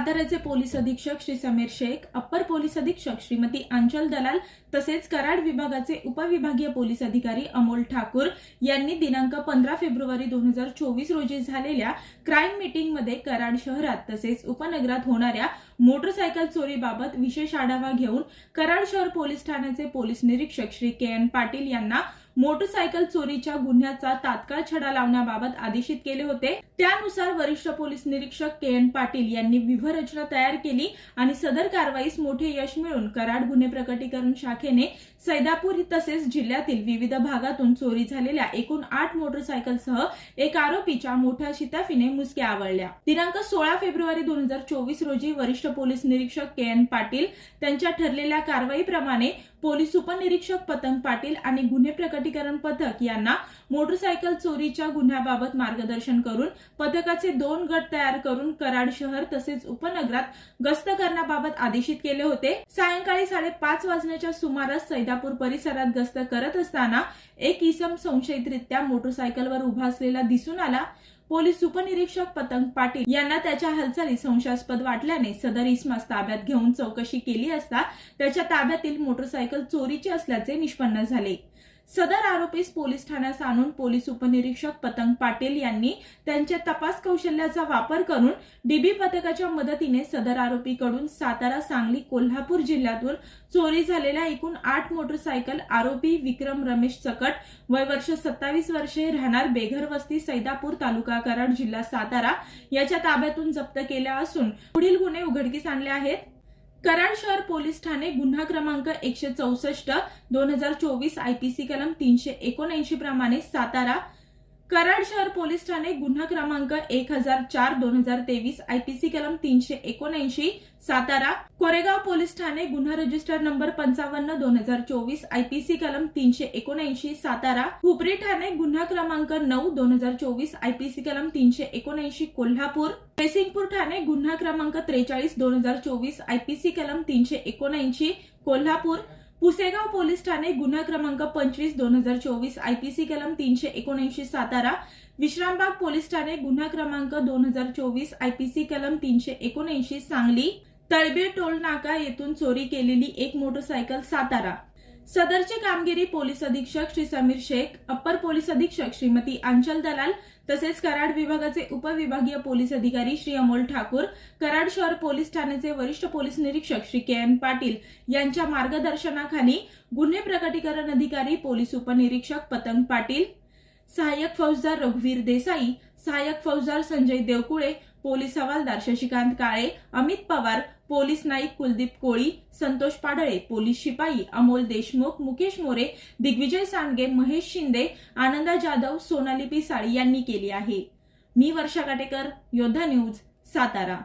साताऱ्याचे पोलीस अधीक्षक Shri Sameer Shaikh upper police अधीक्षक श्रीमती अंचल दलाल तसेच कराड विभागाचे उपविभागीय पोलीस अधिकारी अमोल ठाकूर यांनी दिनांक पंधरा फेब्रुवारी दोन हजार चोवीस रोजी झालेल्या क्राईम मीटिंगमध्ये कराड शहरात तसेच उपनगरात होणाऱ्या मोटरसायकल चोरीबाबत विशेष आढावा घेऊन कराड शहर पोलीस ठाण्याचे पोलीस निरीक्षक श्री के एन पाटील यांना मोटरसायकल चोरीच्या गुन्ह्याचा तात्काळ छडा लावण्याबाबत आदेशित केले होते. त्यानुसार वरिष्ठ पोलीस निरीक्षक के एन पाटील यांनी व्यूहरचना तयार केली आणि सदर कारवाईस मोठे यश मिळून कराड गुन्हे प्रकटीकरण शाखेने सैदापूर तसेच जिल्ह्यातील विविध भागातून चोरी झालेल्या एकूण आठ मोटरसायकलसह एक आरोपीच्या मोठ्या शिताफीने मुसक्या आवळल्या. दिनांक सोळा फेब्रुवारी दोन हजार चोवीस रोजी वरिष्ठ पोलीस निरीक्षक के एन पाटील त्यांच्या ठरलेल्या कारवाईप्रमाणे पोलीस उपनिरीक्षक पतंग पाटील आणि गुन्हे प्रकटीकरण पथक यांना मोटरसायकल चोरीच्या गुन्ह्याबाबत मार्गदर्शन करून पथकाचे दोन गट तयार करून कराड शहर तसेच उपनगरात गस्त करण्याबाबत आदेशित केले होते. सायंकाळी साडेपाच वाजण्याच्या सुमारास सैदापूर परिसरात गस्त करत असताना एक इसम संशयितरित्या मोटरसायकलवर उभा असलेला दिसून आला. पोलीस उपनिरीक्षक पतंग पाटील यांना त्याच्या हालचाली संशयास्पद वाटल्याने सदर इस्मास ताब्यात घेऊन चौकशी केली असता त्याच्या ताब्यातील मोटरसायकल चोरीची असल्याचे निष्पन्न झाले. सदर आरोपीस पोलीस ठाण्यास आणून पोलीस उपनिरीक्षक पतंग पाटील यांनी त्यांच्या तपास कौशल्याचा वापर करून डीबी पथकाच्या मदतीने सदर आरोपीकडून सातारा सांगली कोल्हापूर जिल्ह्यातून चोरी झालेल्या एकूण आठ मोटरसायकल आरोपी विक्रम रमेश सकट वय वर्ष सत्तावीस वर्षे राहणार बेघर वस्ती सैदापूर तालुका कराड जिल्हा सातारा याच्या ताब्यातून जप्त केल्या असून पुढील गुन्हे उघडकीस आणले आहेत. कराड शहर पोलीस ठाणे गुन्हा क्रमांक एकशे चौसष्ट दोन हजार चोवीस आयपीसी कलम तीनशे एकोणऐंशी प्रमाणे सातारा कराड शहर पोलीस ठाणे गुन्हा क्रमांक एक हजार चार दोन हजार तेवीस आयपीसी कलम तीनशे एकोणऐंशी सातारा कोरेगाव पोलीस ठाणे गुन्हा रजिस्टर नंबर पंचावन्न दोन हजार चोवीस आयपीसी कलम तीनशे एकोणऐंशी सातारा हुपरी ठाणे गुन्हा क्रमांक नऊ दोन हजार चोवीस आयपीसी कलम तीनशे एकोणऐंशी कोल्हापूर बेसिंगपूर ठाणे गुन्हा क्रमांक त्रेचाळीस दोन हजार चोवीस आयपीसी कलम तीनशे एकोणऐंशी कोल्हापूर पुसेगाव पोलीस ठाणे गुन्हा क्रमांक पंचवीस दोन हजार चोवीस आय पी सी कलम तीनशे एकोणऐंशी सातारा विश्रामबाग पोलीस ठाणे गुन्हा क्रमांक दोन हजार चोवीस आय पी सी कलम तीनशे एकोणऐंशी सांगली तळबीर टोल नाका येथून चोरी केलेली एक मोटरसायकल सातारा. सदरची कामगिरी पोलीस अधीक्षक श्री समीर शेख अप्पर पोलीस अधीक्षक श्रीमती अंचल दलाल तसेच कराड विभागाचे उपविभागीय पोलीस अधिकारी श्री अमोल ठाकूर कराड शहर पोलीस ठाण्याचे वरिष्ठ पोलीस निरीक्षक श्री के एन पाटील यांच्या मार्गदर्शनाखाली गुन्हे प्रकटीकरण अधिकारी पोलीस उपनिरीक्षक पतंग पाटील सहाय्यक फौजदार रघुवीर देसाई सहाय्यक फौजदार संजय देवकुळे पोलीस हवालदार शशिकांत काळे अमित पवार पोलीस नाईक कुलदीप कोळी संतोष पाडळे पोलीस शिपाई अमोल देशमुख मुकेश मोरे दिग्विजय सांडगे महेश शिंदे आनंदा जाधव सोनाली पिसाळी यांनी केली आहे. मी वर्षा काटेकर योद्धा न्यूज सातारा.